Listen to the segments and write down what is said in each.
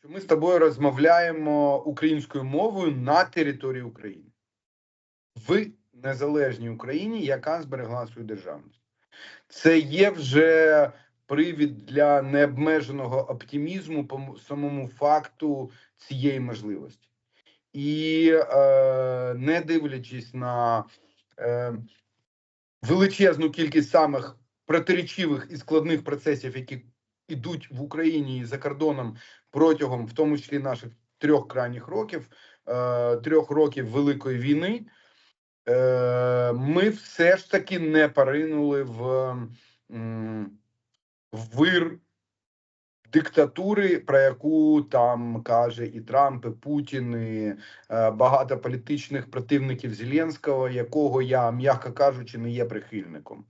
що ми з тобою розмовляємо українською мовою на території України в незалежній Україні, яка зберегла свою державність. Це є вже привід для необмеженого оптимізму по самому факту цієї можливості. І е, не дивлячись на е, величезну кількість самих протирічивих і складних процесів, які йдуть в Україні за кордоном протягом, в тому числі наших трьох крайніх років, е, трьох років Великої війни, е, ми все ж таки не поринули в, в вир диктатури, про яку там каже і Трамп, і Путін, і е, багато політичних противників Зеленського, якого я, м'яко кажучи, не є прихильником.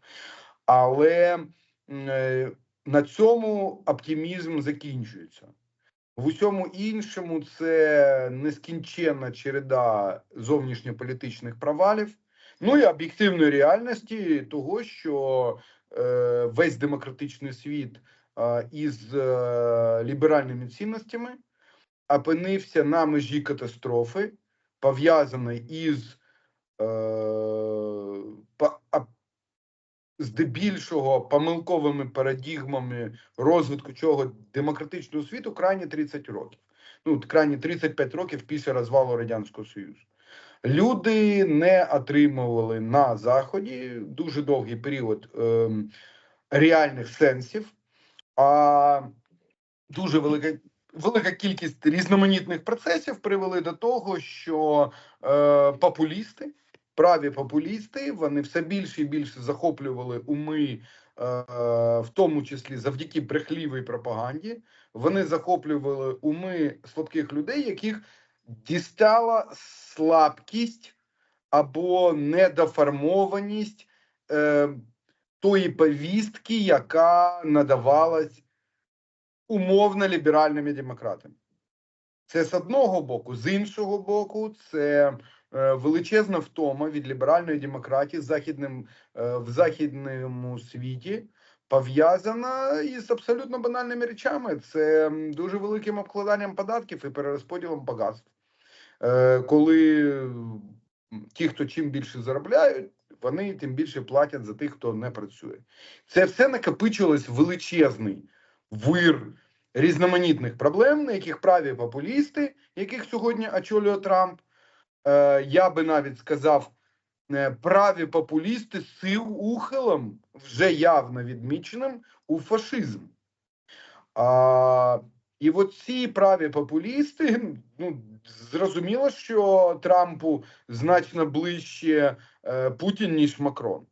Але на цьому оптимізм закінчується. В усьому іншому це нескінченна череда зовнішньополітичних провалів, ну і об'єктивної реальності того, що е, весь демократичний світ е, із е, ліберальними цінностями опинився на межі катастрофи, пов'язаної із е, здебільшого помилковими парадігмами розвитку чого демократичного світу крайні 30 років. Ну, крайні 35 років після розвалу Радянського Союзу. Люди не отримували на Заході дуже довгий період ем, реальних сенсів, а дуже велика. Велика кількість різноманітних процесів привели до того, що е, популісти, праві популісти, вони все більше і більше захоплювали уми, е, в тому числі завдяки брехлівій пропаганді. Вони захоплювали уми слабких людей, яких дістала слабкість або недоформованість е, тої повістки, яка надавалась умовно ліберальними демократами. Це з одного боку, з іншого боку, це величезна втома від ліберальної демократії західним, е, в західному світі пов'язана із абсолютно банальними речами. Це дуже великим обкладанням податків і перерозподілом багатств. Е, коли ті, хто чим більше заробляють, вони тим більше платять за тих, хто не працює. Це все накопичилось величезний вир різноманітних проблем, на яких праві популісти, яких сьогодні очолює Трамп. Е, я би навіть сказав, е, праві популісти з сил ухилом, вже явно відміченим у фашизм. А, і от ці праві популісти, ну зрозуміло, що Трампу значно ближче е, Путін, ніж Макрон.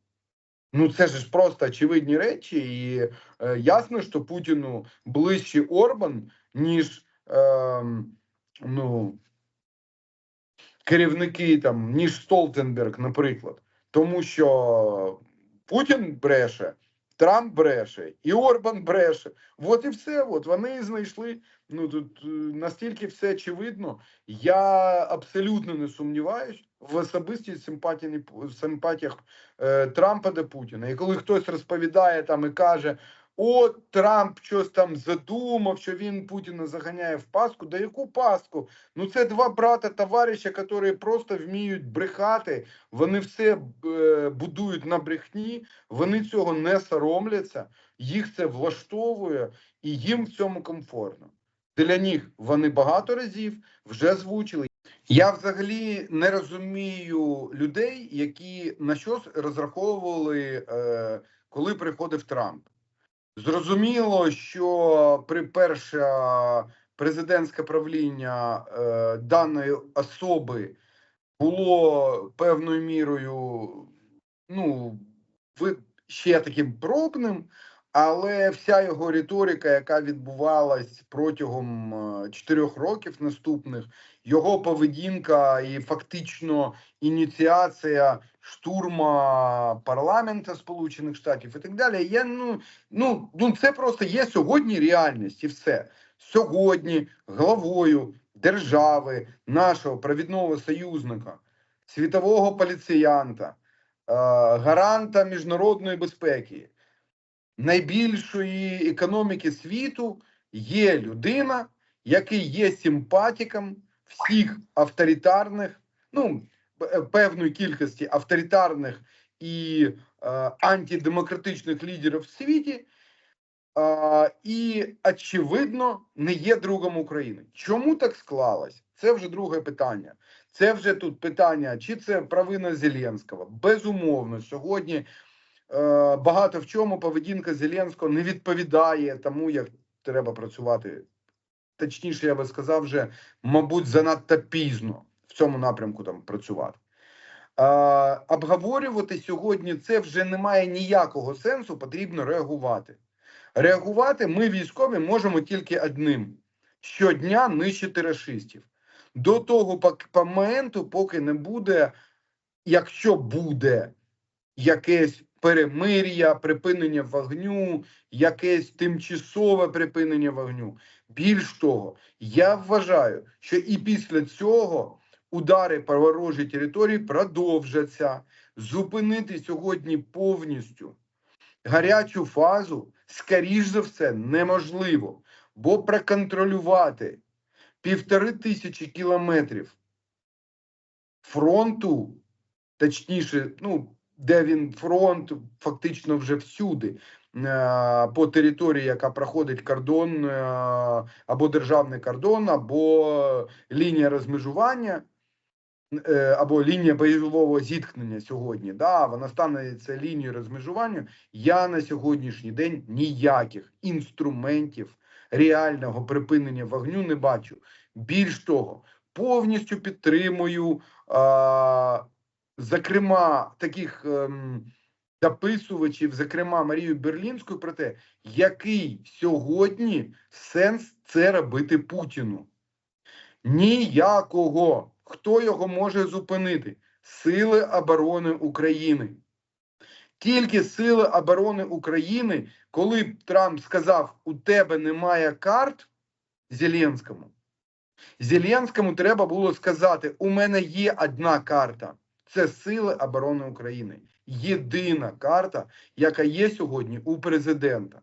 Ну, це ж просто очевидні речі, і е, ясно, що Путіну ближче Орбан, ніж е, ну, керівники там, ніж Столтенберг, наприклад. Тому що Путін бреше, Трамп бреше, і Орбан бреше. От і все. От вони знайшли. Ну тут е, настільки все очевидно. Я абсолютно не сумніваюсь в особистій симпатії симпатіях е, Трампа до Путіна. І коли хтось розповідає там і каже: от Трамп щось там задумав, що він Путіна заганяє в паску. Да яку паску? Ну це два брата товариша, які просто вміють брехати. Вони все е, будують на брехні, вони цього не соромляться, їх це влаштовує, і їм в цьому комфортно. Для них вони багато разів вже звучили. Я взагалі не розумію людей, які на щось розраховували, е, коли приходив Трамп. Зрозуміло, що при перше президентське правління е, даної особи було певною мірою, ну, ви ще таким пробним, але вся його риторика, яка відбувалась протягом е, чотирьох років наступних, його поведінка і фактично ініціація штурма парламенту Сполучених Штатів і так далі. Я ну, ну, ну це просто є сьогодні реальність і все. Сьогодні главою держави, нашого провідного союзника, світового поліціянта, е, гаранта міжнародної безпеки, найбільшої економіки світу є людина, який є симпатиком всіх авторитарних, ну певної кількості авторитарних і е, антидемократичних лідерів в світі, е, і очевидно не є другом України. Чому так склалось? Це вже друге питання. Це вже тут питання, чи це провина Зеленського? Безумовно, сьогодні е, багато в чому поведінка Зеленського не відповідає тому, як треба працювати. Точніше, я би сказав, вже, мабуть, занадто пізно в цьому напрямку там працювати. Е, обговорювати сьогодні це вже не має ніякого сенсу, потрібно реагувати. Реагувати ми, військові, можемо тільки одним: щодня нищити рашистів. До того моменту, поки не буде, якщо буде якесь перемир'я, припинення вогню, якесь тимчасове припинення вогню. Більш того, я вважаю, що і після цього удари по ворожій території продовжаться. Зупинити сьогодні повністю гарячу фазу, скоріш за все, неможливо, бо проконтролювати півтори тисячі кілометрів фронту, точніше, ну, де він фронт, фактично вже всюди, е, по території, яка проходить кордон, е, або державний кордон, або лінія розмежування, е, або лінія бойового зіткнення сьогодні. Да, вона стане це лінією розмежування. Я на сьогоднішній день ніяких інструментів реального припинення вогню не бачу. Більш того, повністю підтримую, зокрема, таких ем, дописувачів, зокрема Марію Берлінську, про те, який сьогодні сенс це робити Путіну. Ніякого. Хто його може зупинити? Сили оборони України. Тільки Сили оборони України, коли Трамп сказав, у тебе немає карт Зеленському, Зеленському треба було сказати: у мене є одна карта. Це Сили оборони України. Єдина карта, яка є сьогодні у президента.